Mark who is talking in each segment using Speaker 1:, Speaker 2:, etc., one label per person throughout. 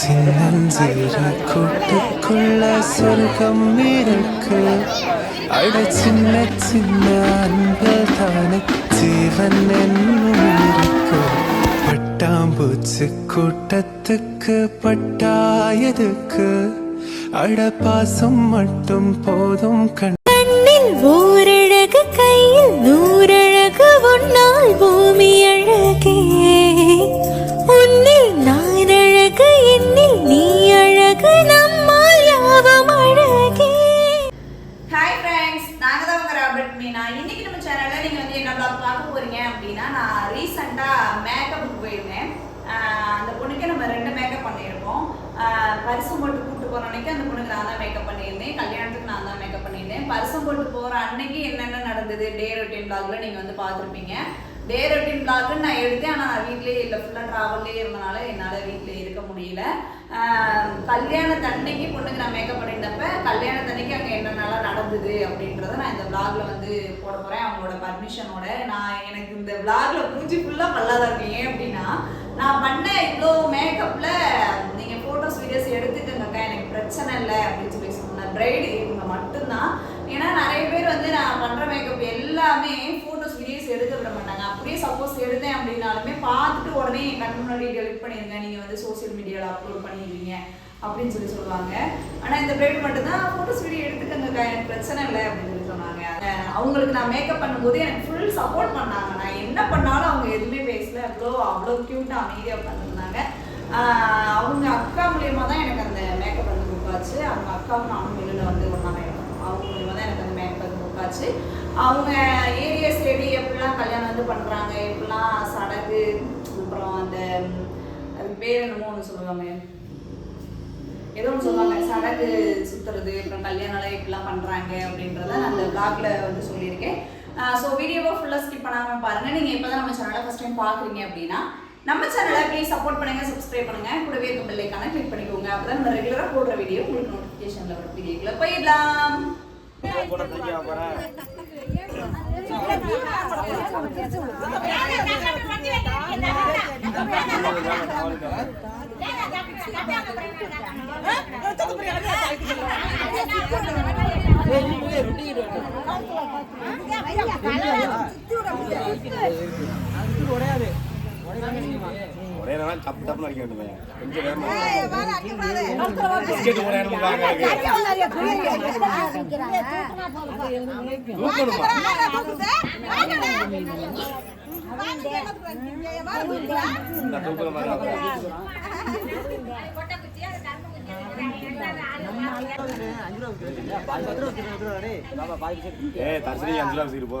Speaker 1: சின்னஞ்சிற கூட்டுக்குள்ள சொர்க்கம் இருக்கு. அட சின்ன சின்ன அன்பில் தானே ஜீவன் என்னும் இருக்கு. பட்டாம்பூச்சி கூட்டத்துக்கு பட்டாயதுக்கு அட பாசம் மட்டும் போதும் கண்.
Speaker 2: கண்ணில்
Speaker 3: மீனா இன்னைக்கு நம்ம சேனலில் நீங்கள் வந்து என்ன பிளாக் பார்க்க போறீங்க அப்படின்னா நான் ரீசெண்டா மேக்கப்புக்கு போயிருந்தேன். அந்த பொண்ணுக்கே நம்ம ரெண்டு மேக்கப் பண்ணியிருக்கோம். பரிசு பரிசம் போட்டு கூப்பிட்டு போகிற அன்னைக்கு அந்த பொண்ணுக்கு நான் தான் மேக்கப் பண்ணியிருந்தேன். கல்யாணத்துக்கு நான் தான் மேக்கப் பண்ணியிருந்தேன். பரிசம் போட்டு போகிற அன்னைக்கு என்னென்ன நடந்தது டே ரொட்டீன் பிளாக்ல நீங்கள் வந்து பார்த்துருப்பீங்க. டே ரொட்டீன் vlogன்னு நான் எடுத்தேன். ஆனால் நான் வீட்லேயே இல்லை. ஃபுல்லாக ட்ராவல்லே இருந்தனால என்னால் வீட்டில் இருக்க முடியல. ஆஹ் கல்யாணத்தன்னைக்கு பொண்ணுக்கு நான் மேக்கப் பண்ணியிருந்தப்ப கல்யாணத்தன்னைக்கு அங்கே என்னென்னலாம் நடந்தது அப்படின்றத நான் இந்த vlogல வந்து போட போகிறேன் அவங்களோட பர்மிஷனோட நான் எனக்கு இந்த vlogல மூஞ்சி ஃபுல்லாக பல்லாதான் இருக்கேன் ஏன் அப்படின்னா நான் பண்ண இவ்வளோ மேக்கப்பில் நீங்கள் ஃபோட்டோஸ் வீடியோஸ் எடுத்துக்கங்கக்கா எனக்கு பிரச்சனை இல்லை அப்படின்னு சொல்லி சொன்னேன் பிரைடு இவங்க மட்டும்தான். ஏன்னா நிறைய பேர் வந்து நான் பண்ணுற மேக்கப் எல்லாமே ஃபோட்டோஸ் வீடியோஸ் எடுக்க விட அப்படியே சப்போஸ் எடுத்தேன் அப்படின்னாலுமே பார்த்துட்டு உடனே என் கண் முன்னாடி டெலிட் பண்ணிடுங்க நீங்கள் வந்து சோஷியல் மீடியாவில் அப்லோட் பண்ணிடுவீங்க அப்படின்னு சொல்லி சொல்லுவாங்க. ஆனால் இந்த பிரைட் மட்டும்தான் ஃபோட்டோஸ் வீடியோ எடுத்துக்கங்க எனக்கு பிரச்சனை இல்லை அப்படின்னு சொல்லி சொன்னாங்க. அவங்களுக்கு நான் மேக்கப் பண்ணும்போது எனக்கு ஃபுல் சப்போர்ட் பண்ணாங்க. நான் என்ன பண்ணாலும் அவங்க எதுவுமே பேசல. அவ்வளோ அவ்வளோ க்யூட்டாக அமைதியாக உட்காந்துருந்தாங்க. அவங்க அக்கா மூலியமாக தான் எனக்கு அந்த மேக்கப் வந்து புக் ஆச்சு அவங்க அக்காவும் நானும் வெளியில் வந்து ஒன்றா அவங்க மூலியமாக தான் எனக்கு அந்த மேக்கப் வந்து புக் ஆச்சு அவங்க ஏரியாஸ் சைடு எப்படிலாம் கல்யாணம் வந்து பண்ணுறாங்க எப்படிலாம் சடகு அப்புறம் அந்த அது பேர் என்னமோ ஒன்று சொல்லுவாங்க. ஏதோ ஒன்று சொல்லுவாங்க சடகு சுத்துறது அப்புறம் கல்யாணம்லாம் எப்படிலாம் பண்ணுறாங்க அப்படின்றத நான் அந்த பிளாக்ல வந்து சொல்லியிருக்கேன். ஸோ வீடியோவை ஃபுல்லாக ஸ்கிப் பண்ணாமல் பாருங்கள் நீங்கள் இப்போ தான் நம்ம சேனலை ஃபஸ்ட் டைம் பார்க்குறீங்க அப்படின்னா நம்ம சேனலை ப்ளீஸ் சப்போர்ட் பண்ணுங்கள் சப்ஸ்கிரைப் பண்ணுங்கள் கூடவே இருக்க பிள்ளைக்கான கிளிக் பண்ணிக்கோங்க. அப்போ தான் நம்ம ரெகுலராக போடுற வீடியோ உங்களுக்கு நோட்டிஃபிகேஷனில் வரும். வீடியோக்குள்ளே போயிடலாம்.
Speaker 4: ஒடையாது ஒடையாது ஒரே நேரம் தப்பு தப்புன்னு அடிக்க வேண்டுமே கொஞ்சம் வேகமா பிஸ்கெட் ஒரே நேரம் தூக்கணுமா இந்த தூக்குற மாதிரி ஏ தர்சனி அஞ்சு ரூபா வச்சுக்கிட்டு போ.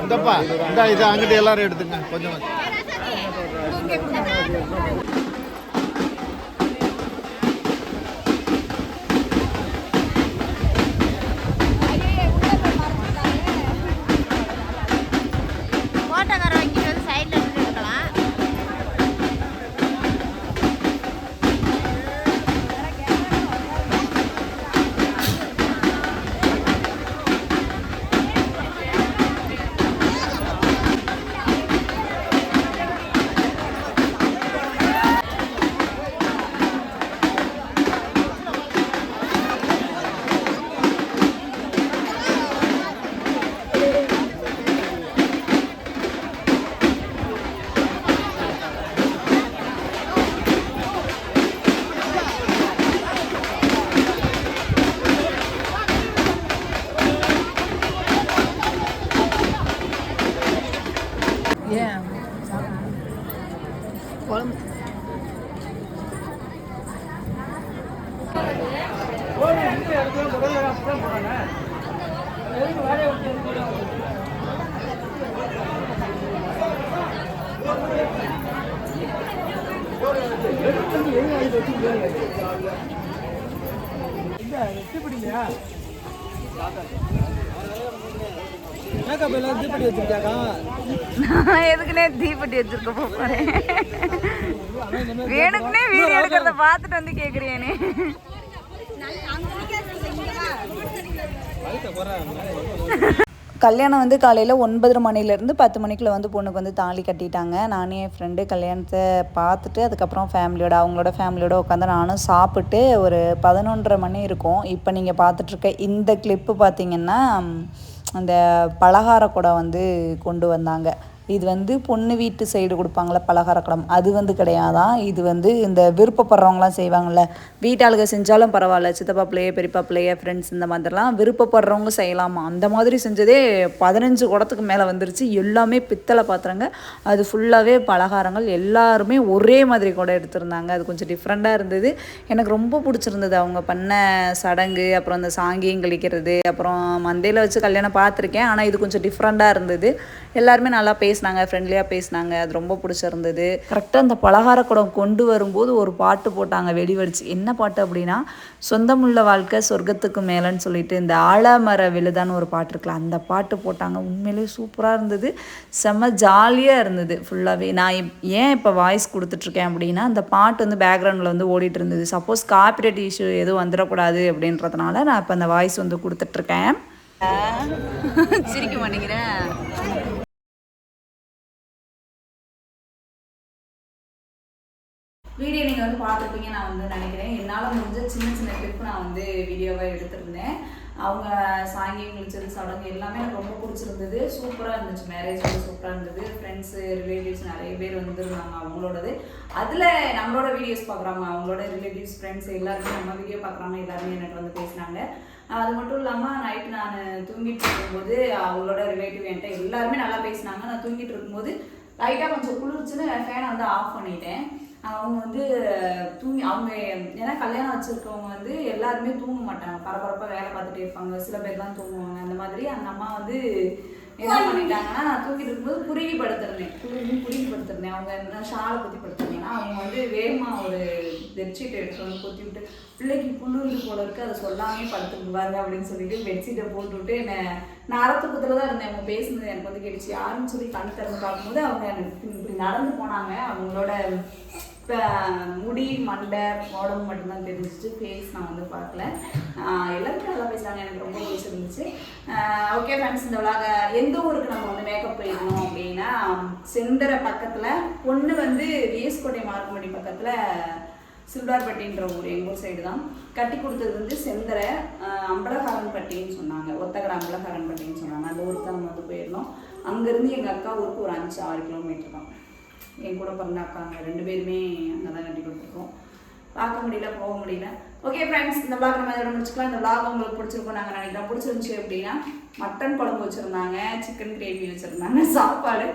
Speaker 5: இந்தப்பா இந்த இது அங்கிட்டு எல்லாரும் எடுத்துங்க. கொஞ்சம்.
Speaker 6: குழம்பு இந்த வெற்றி
Speaker 3: பிடிங்க
Speaker 6: எதுக்குனே தீப்பெட்டி வச்சிருக்க போறேன். வேணுக்குனே வீடியோ எடுக்கிறத பார்த்துட்டு வந்து கேக்குறியானே.
Speaker 7: கல்யாணம் வந்து காலையில் ஒன்பதரை மணிலேருந்து பத்து மணிக்குள்ள வந்து பொண்ணுக்கு வந்து தாலி கட்டிட்டாங்க. நானே என் ஃப்ரெண்டு கல்யாணத்தை பார்த்துட்டு அதுக்கப்புறம் ஃபேமிலியோட அவங்களோட ஃபேமிலியோட உட்காந்து நானும் சாப்பிட்டு ஒரு பதினொன்றரை மணி இருக்கும். இப்போ நீங்கள் பார்த்துட்ருக்க இந்த கிளிப்பு பார்த்தீங்கன்னா அந்த பலகார குடம் வந்து கொண்டு வந்தாங்க. இது வந்து பொண்ணு வீட்டு சைடு கொடுப்பாங்களே பலகாரக்கடம் அது வந்து கிடையாதான் இது வந்து இந்த விருப்பப்படுறவங்களாம் செய்வாங்கள்ல வீட்டாளுக செஞ்சாலும் பரவாயில்ல. சித்தப்பா பிள்ளைய பெரியப்பா பிள்ளைய ஃப்ரெண்ட்ஸ் இந்த மாதிரிலாம் விருப்பப்படுறவங்க செய்யலாமா? அந்த மாதிரி செஞ்சதே பதினஞ்சு குடத்துக்கு மேலே வந்துருச்சு. எல்லாமே பித்தளை பாத்திரங்க. அது ஃபுல்லாகவே பலகாரங்கள். எல்லாருமே ஒரே மாதிரி கூட எடுத்திருந்தாங்க. அது கொஞ்சம் டிஃப்ரெண்ட்டாக இருந்தது. எனக்கு ரொம்ப பிடிச்சிருந்தது அவங்க பண்ண சடங்கு அப்புறம் அந்த சாங்கியம் கழிக்கிறது அப்புறம் மந்தையில் வச்சு கல்யாணம் பார்த்துருக்கேன். ஆனால் இது கொஞ்சம் டிஃப்ரெண்ட்டாக இருந்தது. எல்லாருமே நல்லா பேசினாங்க ஃப்ரெண்ட்லியாக பேசினாங்க. அது ரொம்ப பிடிச்சிருந்தது. கரெக்டாக அந்த பலகார குடம் கொண்டு வரும்போது ஒரு பாட்டு போட்டாங்க வெடி வெடிச்சு. என்ன பாட்டு அப்படின்னா சொந்தமுள்ள வாழ்க்கை சொர்க்கத்துக்கு மேலேன்னு சொல்லிட்டு இந்த ஆலமர விழுதான்னு ஒரு பாட்டு இருக்குல்ல அந்த பாட்டு போட்டாங்க. உண்மையிலேயே சூப்பராக இருந்தது. செம்ம ஜாலியாக இருந்தது ஃபுல்லாகவே நான் ஏன் இப்போ வாய்ஸ் கொடுத்துட்ருக்கேன் அப்படின்னா அந்த பாட்டு வந்து பேக்ரவுண்டில் வந்து ஓடிட்டு இருந்தது சப்போஸ் காப்பிரைட் இஷ்யூ எதுவும் வந்துடக்கூடாது அப்படின்றதுனால நான் இப்போ அந்த வாய்ஸ் வந்து கொடுத்துட்ருக்கேன்.
Speaker 6: சிரிக்க மாட்டேங்கிறேன்
Speaker 3: வந்து பார்த்துருப்பீங்க நான் வந்து நினைக்கிறேன். என்னால் முடிஞ்ச சின்ன சின்ன ட்ரிப் நான் வந்து வீடியோவாக எடுத்திருந்தேன். அவங்க சாங்கியம் குளிச்சது சடங்கு எல்லாமே எனக்கு ரொம்ப பிடிச்சிருந்தது. சூப்பராக இருந்துச்சு. மேரேஜ் வந்து சூப்பராக இருந்தது. ஃப்ரெண்ட்ஸு ரிலேட்டிவ்ஸ் நிறைய பேர் வந்துருந்தாங்க அவங்களோடது. அதில் நம்மளோட வீடியோஸ் பார்க்குறாங்க. அவங்களோட ரிலேட்டிவ்ஸ் ஃப்ரெண்ட்ஸ் எல்லாருமே நம்ம வீடியோ பார்க்குறாங்க. எல்லாருமே எனக்கு வந்து பேசினாங்க. அது மட்டும் இல்லாமல் நைட்டு நான் தூங்கிட்டு இருக்கும்போது அவங்களோட ரிலேட்டிவ் என்கிட்ட எல்லாருமே நல்லா பேசினாங்க. நான் தூங்கிட்டு இருக்கும்போது லைட்டாக கொஞ்சம் குளிர்ச்சுன்னு ஃபேனை வந்து ஆஃப் பண்ணிட்டேன். அவங்க வந்து தூங்கி அவங்க ஏன்னா கல்யாணம் வச்சிருக்கவங்க வந்து எல்லாருமே தூங்க மாட்டாங்க. பரபரப்பாக வேலை பார்த்துட்டே இருப்பாங்க. சில பேர் தான் தூங்குவாங்க. அந்த மாதிரி அந்த அம்மா வந்து என்ன பண்ணிட்டாங்கன்னா நான் தூக்கிட்டு இருக்கும்போது குறுகி படுத்திருந்தேன் குறுகி குறுகி படுத்திருந்தேன் அவங்க என்ன ஷாலை குத்தி படுத்திருந்தீங்கன்னா அவங்க வந்து வேகமா ஒரு பெட்ஷீட் எடுத்து வந்து விட்டு பிள்ளைக்கு புல்லுண்டு போல இருக்கு. அதை சொல்லாமே படுத்துக்குவாங்க அப்படின்னு சொல்லிட்டு பெட்ஷீட்டை போட்டு விட்டு என்ன நான் அறத்துக்குத்துல தான் இருந்தேன். அவங்க பேசுனது எனக்கு வந்து கேட்டுச்சு. யாருன்னு சொல்லி கண் திறந்து பார்க்கும்போது அவங்க இப்படி நடந்து போனாங்க. அவங்களோட முடி மண்டை உடம்பு மட்டும்தான் தெரிஞ்சிச்சு. ஃபேஸ் நான் வந்து பார்க்கல. எல்லாருக்கும் எல்லாருமே நல்லா பேசுகிறாங்க எனக்கு ரொம்ப பிடிச்சிருந்துச்சு ஓகே ஃப்ரெண்ட்ஸ் இந்த விழாக எந்த ஊருக்கு நம்ம வந்து மேக்கப் போயிடணும் அப்படின்னா செந்தரை பக்கத்தில் பொண்ணு வந்து விஎஸ்கோட்டை மார்க்கமடி பக்கத்தில் சில்வார்பட்டின்ற ஊர் எங்கள் ஊர் சைடு தான். கட்டி கொடுத்தது வந்து செந்தரை அம்பலகாரன்பட்டின்னு சொன்னாங்க. ஒத்தகடை அம்பலகாரன்பட்டின்னு சொன்னாங்க. அந்த ஊருக்கு தான் நம்ம வந்து போயிருந்தோம். அங்கேருந்து எங்கள் அக்கா ஊருக்கு ஒரு அஞ்சு ஆறு கிலோமீட்டர் தான். என் கூட பிறந்த அக்காங்க ரெண்டு பேருமே அங்கே தான் கட்டி கொடுத்துருக்கோம் பார்க்க முடியல போக முடியல. ஓகே ஃப்ரெண்ட்ஸ் இந்த vlog நம்ம இதோட முடிச்சுக்கலாம். இந்த vlog உங்களுக்கு பிடிச்சிருக்கோம் நாங்கள் நினைக்கிறோம். பிடிச்சிருந்துச்சி அப்படின்னா மட்டன் குழம்பு வச்சுருந்தாங்க சிக்கன் கிரேவி வச்சுருந்தாங்க சாப்பாடு.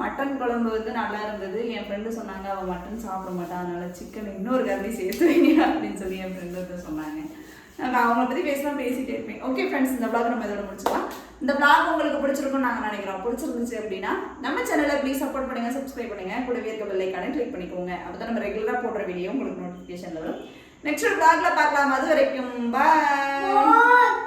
Speaker 3: மட்டன் குழம்பு வந்து நல்லா இருந்தது. என் ஃப்ரெண்டு சொன்னாங்க அவள் மட்டன் சாப்பிட மாட்டான் அதனால சிக்கன் இன்னொரு கறி சேர்த்து வைங்க அப்படின்னு சொல்லி என் ஃப்ரெண்டு வந்து சொன்னாங்க. நான் அவங்கள பற்றி பேசலாம் பேசிகிட்டே இருப்பேன். ஓகே ஃப்ரெண்ட்ஸ் இந்த vlog நம்ம இதோட முடிச்சுக்கலாம். இந்த பிளாக் உங்களுக்கு பிடிச்சிருக்கும் நாங்கள் நினைக்கிறோம். பிடிச்சிருந்துச்சு அப்படின்னா நம்ம சேனலை ப்ளீஸ் சப்போர்ட் பண்ணுங்க சப்ஸ்கிரைப் பண்ணுங்க. கூடவே இருக்க பெல் கிளிக் பண்ணிக்கோங்க. அப்போ நம்ம ரெகுலராக போடுற வீடியோ உங்களுக்கு நோட்டிஃபிகேஷன் வரும். நெக்ஸ்ட் பிளாக்ல பார்க்கலாம். அது வரைக்கும் பாய்